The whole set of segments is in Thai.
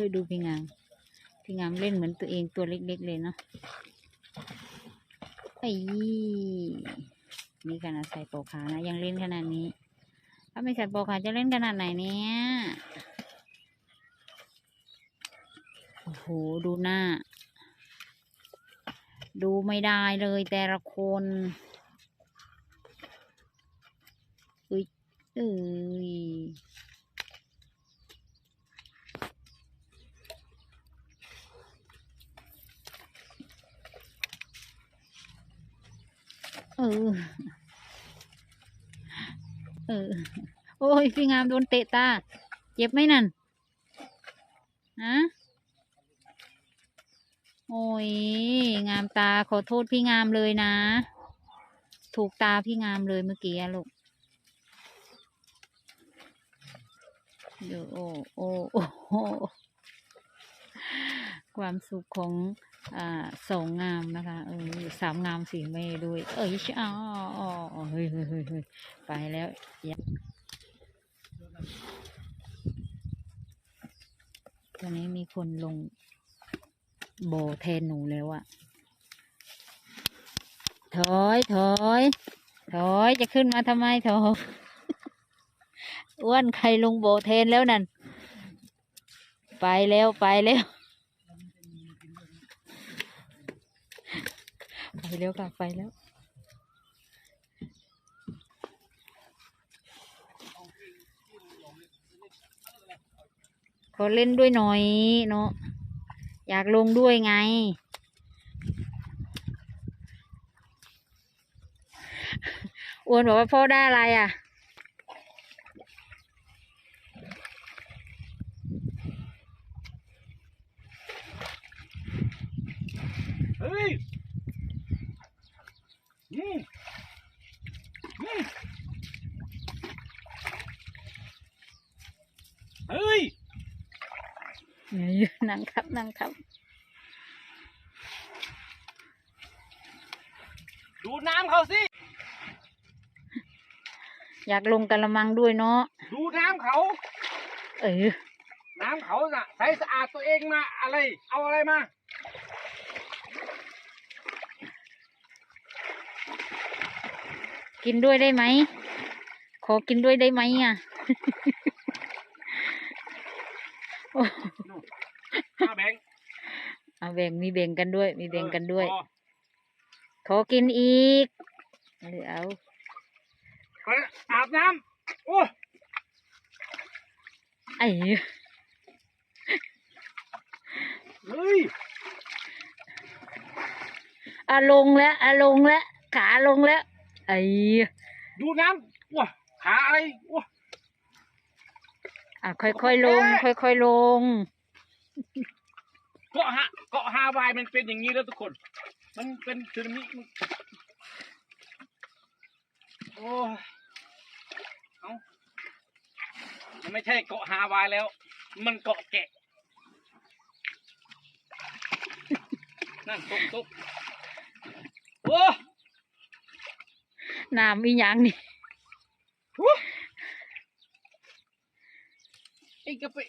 อดูพี่งาม พี่งามเล่นเหมือนตัวเองตัวเล็กๆเลยเนาะไอ้นี่ขนาดใส่โปกขานะยังเล่นขนาดนี้ ถ้าไม่ใส่โปกขาจะเล่นขนาดไหนเนี่ยโอ้โหดูหน้า ดูไม่ได้เลยแต่ละคนเอ้ยเอ้ย เออ เออ โอ้ย พี่งามโดนเตะตา เจ็บไหมนั่นฮะโอ้ย งามตาขอโทษพี่งามเลยนะ ถูกตาพี่งามเลยเมื่อกี้ลูกเดี๋ยวโอ้โอ้โอ้ความสุขของ อ่าสองงามนะคะ เออสามงามสี่เมด้วย เอ้ยอ๋ออ๋ออเฮ้ยเฮ้ยเฮ้ยเฮ้ยไปแล้วย่าตอนนี้มีคนลงโบแทนหนูแล้วอะถอยถอยถอยจะขึ้นมาทำไมถอยอ้วนใครลงโบแทนแล้วนั่น ไปแล้วไปแล้ว ไปแล้วค่ะไปแล้ว ขอเล่นด้วยหน่อยเนาะอยากลงด้วยไง อ้วนบอกว่าพ่อได้อะไรอะเฮ้ย นี่นี่เฮ้ยนั่งครับนั่งครับดูน้ำเขาสิ อยากลงกระมังด้วยเนาะ ดูน้ำเขา เออ น้ำเขาน่ะใสสะอาดตัวเองมาอะไร เอาอะไรมา กินด้วยได้ไหม ขอกินด้วยได้ไหมอะโอ้มาแบงค์เอาแบ่งมีแบ่งกันด้วย มีแบ่งกันด้วยเออขอกินอีกหรือเอาไปอาบน้ำโอ้ไอ้เฮ้ยอาลงแล้วอาลงแล้วขาลงแล้ว ไอ้ดูน้ำว้าขาอะไรว้าอะค่อยๆลง ค่อยๆลง เกาะฮะเกาะฮาวายมันเป็นอย่างนี้แล้วทุกคน มันเป็นสึนามิมันโอ้ยเอ้ามันไม่ใช่เกาะฮาวายแล้ว มันเกาะแกะ นั่นตกตกโอ้ น้ำอีหยังนี่โหไอ้กระเปะ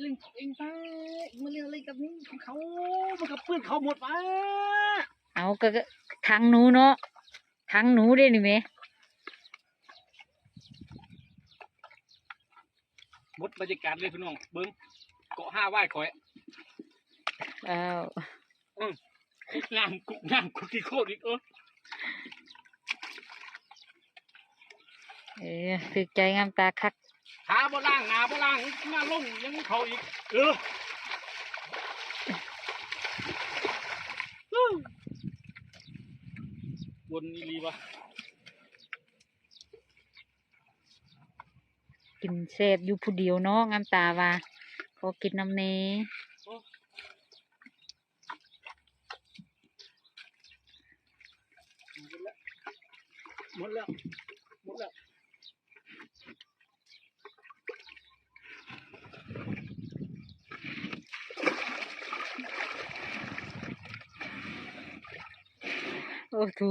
เล่นของเองไปมาเล่นอะไรกับนี่ของเขามันกับเพื่อนเขาหมดวะเอาก็ก็ทางหนูเนาะทางหนูได้นี่ไหมหมดบรรยากาศเลยพี่น้องเบิ้งเกาะห้าไหว้คอยอ้าวคุกงามคุกงามคุกที่โคตรอีกเออ เออสึกใจงามตาคักขาบ่ล่างหน้าบ่ล่างหน้าลงยังเขาอีกเอออื้อวนนี่รีวะกินแซ่บอยู่ผู้เดียวเนาะงามตาว่าขอกินน้ำเนหมดแล้วหมดแล้ว โอ้ถู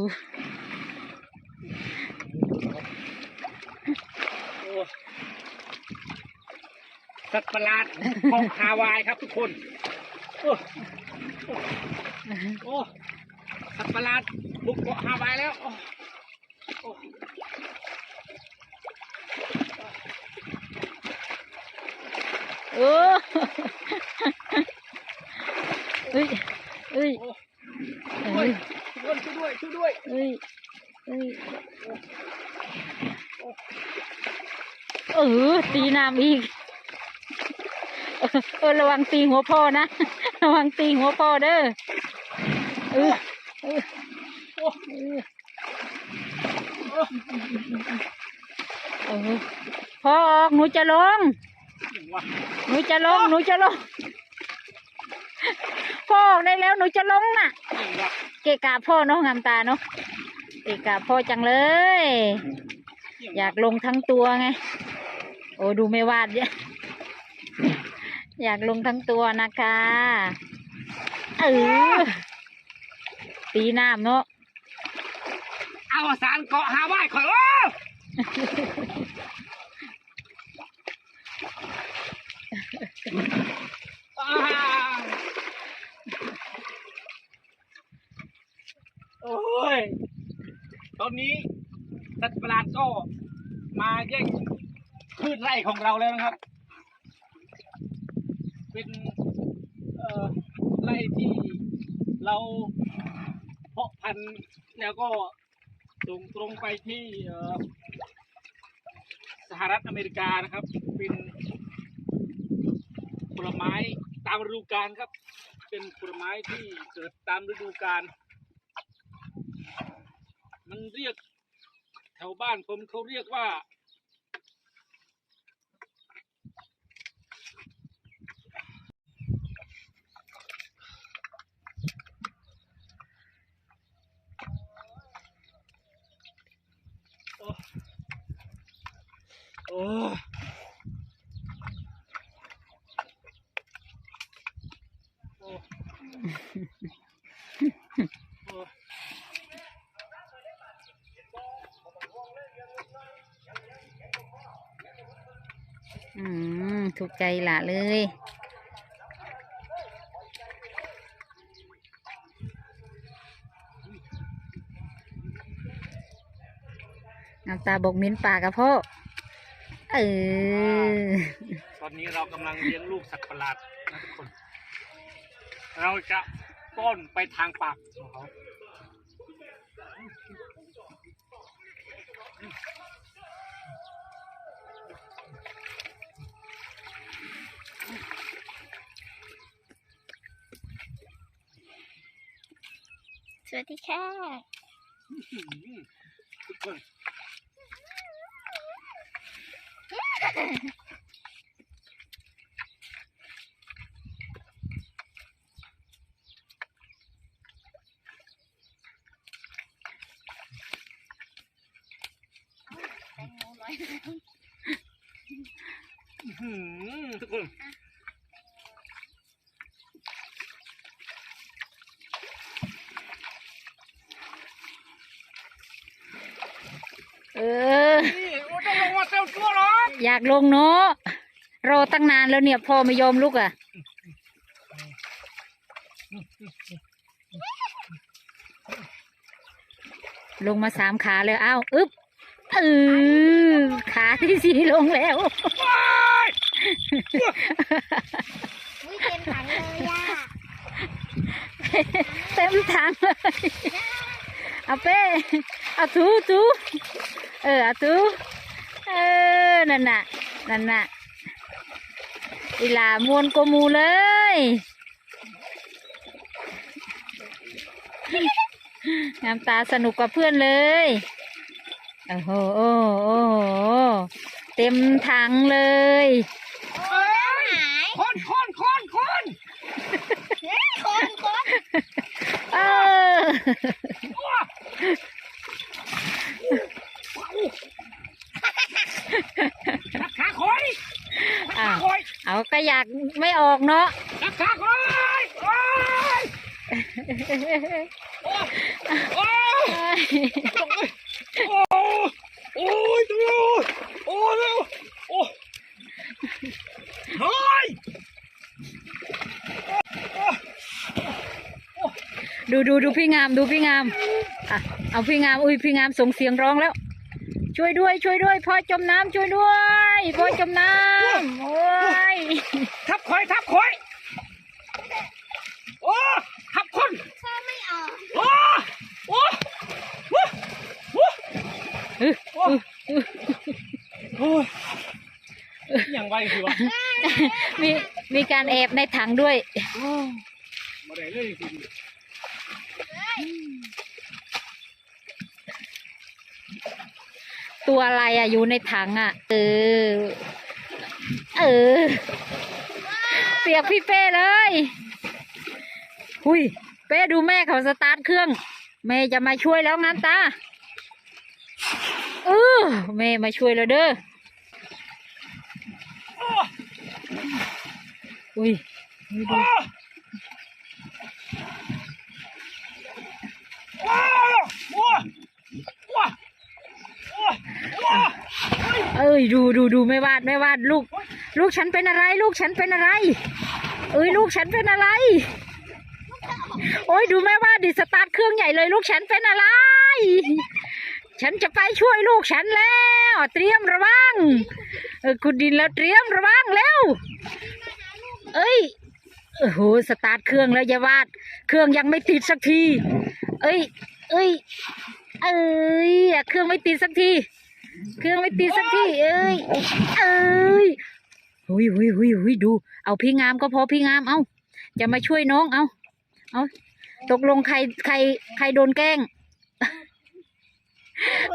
โอ้สัตว์ประหลาดของฮาวายครับทุกคน โอ้โอ้สัตว์ประหลาดบุกเกาะฮาวายแล้วโอ้โอ้เออเอ้ยเอ้ยโอ้เอ้ย ช่วยด้วยเอ้ยเอ้ยเออตีน้ำอีกเออระวังตีหัวพ่อนะ ระวังตีหัวพ่อเด้อเออเออพ่อออกหนูจะลง หนูจะลง หนูจะลง พ่อออกได้แล้วหนูจะลงน่ะ เกะกะพ่อเนาะงามตาเนาะเกะกะพ่อจังเลย อยากลงทั้งตัวไง โอ้ดูไม่วาดเนี่ยอยากลงทั้งตัวนะคะเออตีน้ำเนาะเอาสารเกาะฮาวายข่อยโอ้าโอ้ย ต อนนี้สัตว์ประหลาดก็มาแย่งพืชไร่ของเราแล้วนะครับ เป็นไร่ที่เราเพาะพันธุ์แล้วก็ส่งตรงไปที่สหรัฐอเมริกานะครับ เป็นผลไม้ตามฤดูกาลครับ เป็นผลไม้ที่เกิดตามฤดูกาล เรียกแถวบ้านผมเขาเรียกว่า โอ้โอ้โอ้โอ้ อืม ถูก ใจหละเลยน้ำตาบกมิ้นปากกับพ่อเออตอนนี้เรากำลังเลี้ยงลูกสัตว์ประหลาดนะทุกคน เราจะป้นไปทางปากของเขา วัสดีค่ะอื้อหือทุกคน อื้อหือทุกคน เออ นี่โอ้ต้องลงมาเซลตัวเหรอ อยาก ลงเนาะรอตั้งนานแล้วเนี่ยพ่อไม่ยอมลุกอะ ลงมาสามขาเลยอ้าวอึ๊บเออขาที่สี่ลงแล้ววิเต็มถังเลยอะเต็มถังเลยเอาเป้เอาถูถูเออเอาถูเออนั่นน่ะ นั่นน่ะอีหลามวนกว่าหมูเลย งามตาสนุกกว่าเพื่อนเลยโอ้โหโอ้โหโอ้โหเต็มถังเลยเอ้ยหายคนคนคนคนคนคนเออ ก็อยากไม่ออกเนาะนักขาโอ้ยโอ้ยโอ้ยโอ้ยโอ้ยโอ้ยโอ้ยโอ้ยดูดูดูพี่งามดูพี่งามอะเอาพี่งามอุ้ยพี่งามส่งเสียงร้องแล้ว ช่วยด้วย ช่วยด้วยพ่อจมน้ำช่วยด้วยพ่อจมน้ำโอ้ยทับคอยทับคอยโอ้ทับคนพ่อไม่ออกโอ้โอ้โอ้โอ้เอ้ยโอ้โอ้ยังไวสิวะมีมีการแอบในถังด้วยมาได้เลยสิ ตัวอะไรอะอยู่ในถังอะเออ เออ เปียกพี่เป้เลยหุยเป้ดูแม่เขาสตาร์ทเครื่อง แม่จะมาช่วยแล้วงานตาเออแม่มาช่วยแล้วเด้อ อุ้ยอุ้ยดู โอ้โอ้โอ้โอ้โอ้ เอ้ยดูดูดูไม่วาดไม่วาดลูก ลูกฉันเป็นอะไร ลูกฉันเป็นอะไร เอ้ยลูกฉันเป็นอะไร โอ้ยดูแม่วาดดิสตาร์ทเครื่องใหญ่เลย ลูกฉันเป็นอะไร ฉันจะไปช่วยลูกฉันแล้ว เตรียมระวังเออคุณดินแล้วเตรียมระวังแล้วเอ้ยโอ้โหสตาร์ทเครื่องแล้วยาวาด เครื่องยังไม่ติดสักที เอ้ย เอ้ย เอ้ยเครื่องไม่ติดสักที เครื่องไม่ติดสักทีเอ้ยเอ้ยหุยหุยหุยหุยดู เอาพี่งามก็พอพี่งามเอาจะมาช่วยน้องเอาเอาตกลงใครใครใครโดนแกล้ง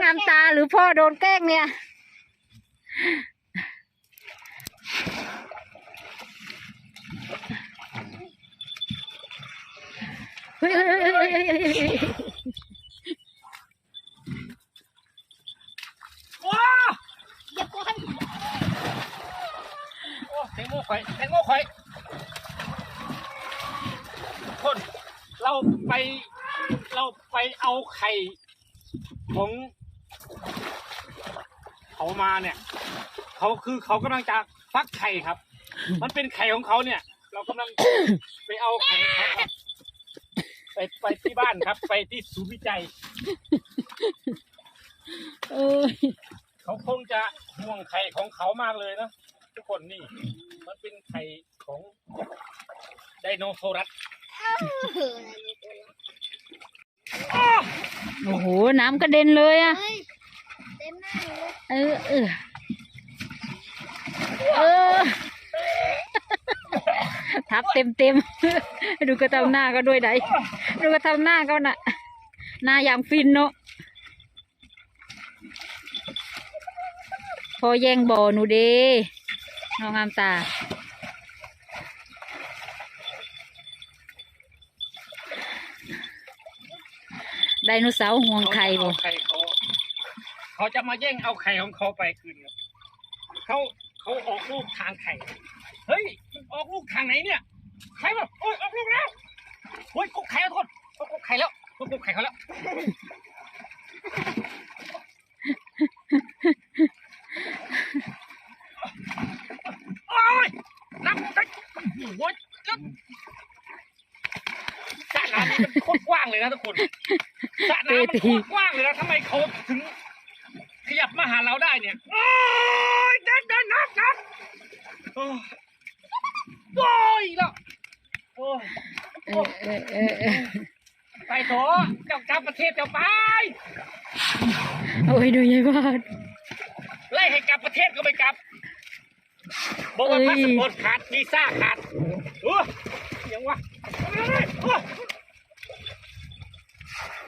งามตาหรือพ่อโดนแกล้งเนี่ยเฮ้ยเฮ้ยเฮ้ยเฮ้ยเฮ้ยเฮ้ยเฮ้ย โอ้ อย่าปล่อย โอ้แตงโมข่อยแตงโมข่อยคนเราไปเราไปเอาไข่ของเขามาเนี่ย เขา คือเขากำลังจะฟักไข่ครับ มันเป็นไข่ของเขาเนี่ย เรากำลัง ไปเอาไข่ของเขาครับไปไปที่บ้านครับ ไปที่ศูนย์วิจัย เอ้ยเขาคงจะห่วงไข่ของเขามากเลยนะทุกคนนี่ มันเป็นไข่ของไดโนเสารัสเอออ้อโอ้โห น้ำกระเด็นเลยอะ เฮ้ย เต็มหน้าหนูเลย เออเออเออ ทับเต็มเต็มๆดูกระทำหน้าก็ด้วยไหนดูกระทำหน้าก็น่ะ หน้าอย่างฟินเนาะพอแย่งบ่อหนูเด้น้องงามตา ไดโนเสาร์ห่วงไข่บ่เขาจะมาแย่งเอาไข่ของเขาไปคืนเขาเขาออกลูกทางไข่ เฮ้ย ออกลูกทางไหนเนี่ยไข่แบบโอ้ยออกลูกแล้วโอ้ยกบไข่แล้วทุกคนเขากบไข่แล้วเขากบไข่เขาแล้วโอ้ยนับไปโอ้ยนับสระน้ำนี่มันโคตรกว้างเลยนะทุกคนสระน้ำมันโคตรกว้างเลยนะทำไมเขาถึงขยับมาหาเราได้เนี่ยโอ้ยเดินเดินนับนับ โอ้ยโอ้ยแล้วโอ้ยเออเออเออเออไปโถเจ้ากลับประเทศเจ้าไปโอ้ยดูยายบ้านไล่ให้กลับประเทศก็ไม่กลับ บอกว่าเอ้พายสปอร์ตขาดวีซ่าขาดโอ้ยยังวะโอ้ยโอ้ย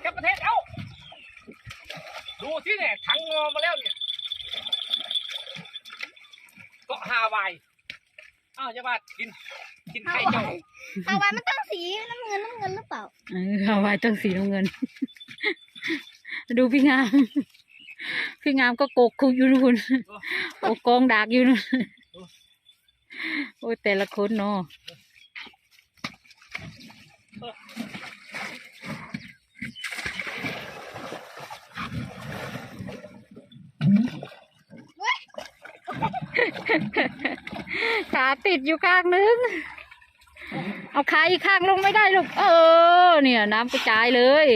กลับประเทศเอ้า ดูที่เนี่ยถังงอมาแล้วเนี่ยเกาะฮาวาย อ้าวอย่าว่ากินกินไข่เจ้าเอาไว้มันต้องสีน้ำเงินน้ำเงินหรือเปล่าเออเอาไว้ต้องสีน้ำเงิน ดูพี่งาม พี่งามก็โกกคุกอยู่นู่นโกกกองดากอยู่นู่นโอ้ยแต่ละคนเนาะ ขาติดอยู่ข้างนึง เอาขาอีกข้างลงไม่ได้ลูก เออ เนี่ยน้ำกระจายเลย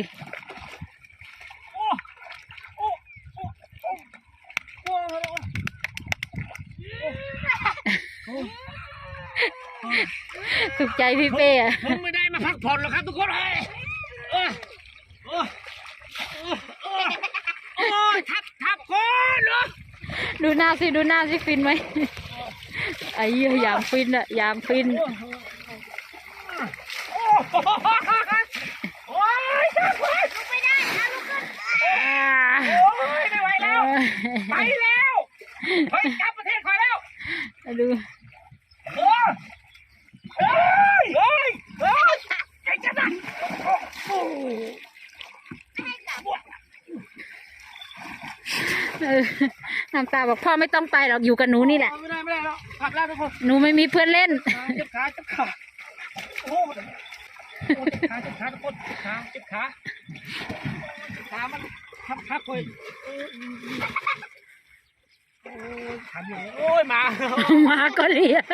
โอ้โอ้โอ้โอ้โอ้ถูกใจพี่เป้อะผมไม่ได้มาพักผ่อนหรอกครับทุกคนเอ้ยเออเออเออเออโอ้ยทับทับคนเหรอ ดูหน้าสิ ดูหน้าสิฟินไหมไอ้เหี้ยามฟินอะยามฟิน โอ้ยลุกไม่ได้นะลุกขึ้นโอ้ยไม่ไหวแล้ว ไปแล้วเฮ้ยกลับประเทศคอยแล้ว ดูเออเฮ้ยเฮ้ยเฮ้ยไอ้จัดนะโอ้โหให้กลับเออ น้ำตาบอกพ่อไม่ต้องไปหรอกอยู่กับหนูนี่แหละ ไม่ได้ไม่ได้แล้วกลับแล้วทุกคนหนูไม่มีเพื่อนเล่น เจ็บขาเจ็บขาโอ้โหโอ้เจ็บขาเจ็บขาทุกคนเจ็บขาเจ็บขาเจ็บขามันทับทับเลยโอ้ยทำอย่างนี้โอ้ยมาหมาก็เรียก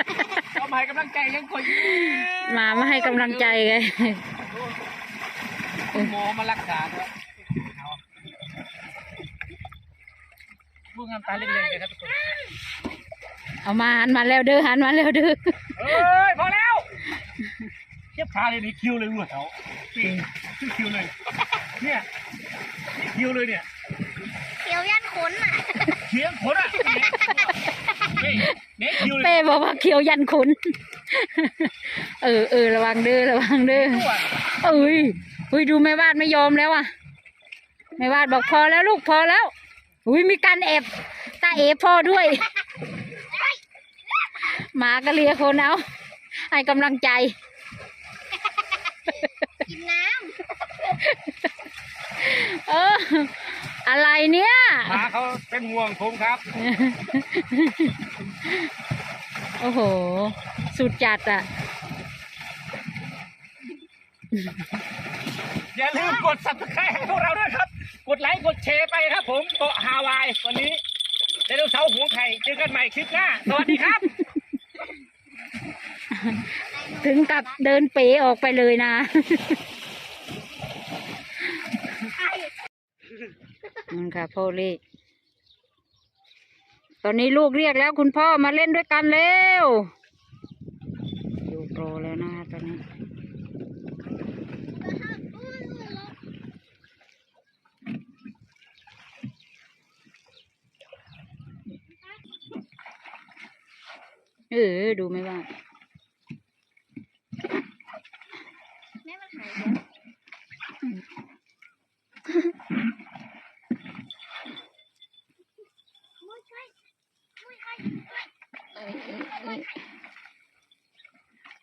เอามาให้กำลังใจยังคอยหมามาให้กำลังใจไง หมอมารักษาด้วยเอา พวกงานตาเล็กๆเลยครับทุกคนเอามาหันมาแล้วเด้อหันมาแล้วเด้อเฮ้ยพอแล้วเจ็บขาเลยนี่คิวเลยหัวเขานี่ชื่อคิวเลย เนี่ยนี่คิวเลยเนี่ยเขียวยันขนอะเขียงขนอะนี่นี่คิวเลยเป้บอกว่าเขียวยันขุนเออเออระวังเด้อระวังเด้อตัวเอ้ยเฮ้ยดูแม่วาดไม่ยอมแล้วอะแม่วาดบอกพอแล้วลูกพอแล้ว อุ้ยมีการแอบตาเอฟพ่อด้วย หมาก็เลียคนเอาให้กำลังใจ กินน้เอออะไรเนี่ยหมาเขาเป็นห่วงผมครับ โอ้โห สุดจัดอะ อย่าลืมกด subscribe ให้พวกเราด้วยครับ กดไลค์กดแชร์ไปครับผมเกาะฮาวายวันนี้ไดโนเสาร์หัวไข่เจอกันใหม่คลิปหน้าสวัสดีครับ ถึงกับเดินเป๋ออกไปเลยนะ นั่นค่ะพ่อเล่ตอนนี้ลูกเรียกแล้วคุณพ่อมาเล่นด้วยกันเร็วลูกรอแล้วนะคะตอนนี้ อ ดูไม่ว่าแม่มันหายแล้ว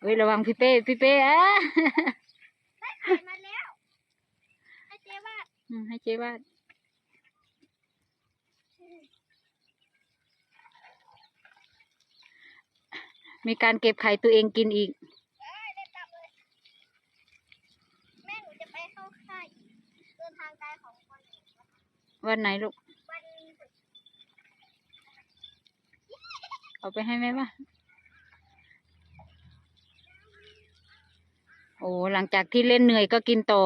เว้ยระวังพี่เป้ พี่เป้อะให้เจ๊วาดให้เจ๊วาด มีการเก็บไข่ตัวเองกินอีกเอ้ยได้ตับเลยแม่หนูจะไปเข้าค่ายอีกเดินทางไกลของคนอื่นวันไหนลูก วันเอาไปให้แม่ป่ะ โอ้หลังจากที่เล่นเหนื่อยก็กินโตอ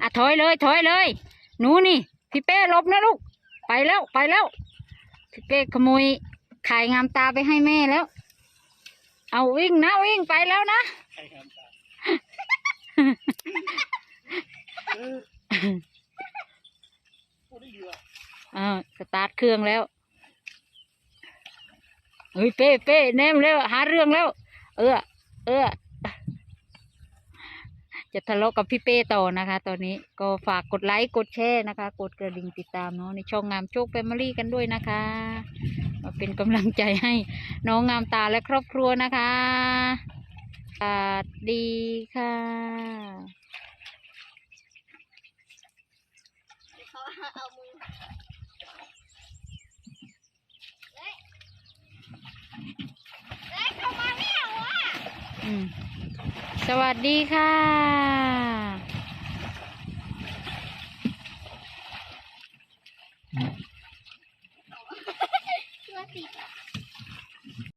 อะถอยเลยถอยเลย หนูนี่ พี่เป้หลบนะลูก ไปแล้วไปแล้ว พี่เป้ขโมยไข่งามตาไปให้แม่แล้ว เอาวิ่งนะวิ่งไปแล้วนะอ้ได้อยู่อะอ่าสตาร์ทเครื่องแล้วเฮ้ยเป้เป้แนมแล้วหาเรื่องแล้ว เออ ออจะทะเลาะกับพี่เป้ต่อนะคะ ตอนนี้ก็ฝากกดไลค์กดแชร์นะคะ กดกระดิ่งติดตามเนาะในช่องงามโชคแฟมิลี่กันด้วยนะคะมาเป็นกำลังใจให้น้องงามตาและครอบครัวนะคะสวัสดีค่ะเอามือ สวัสดีค่ะ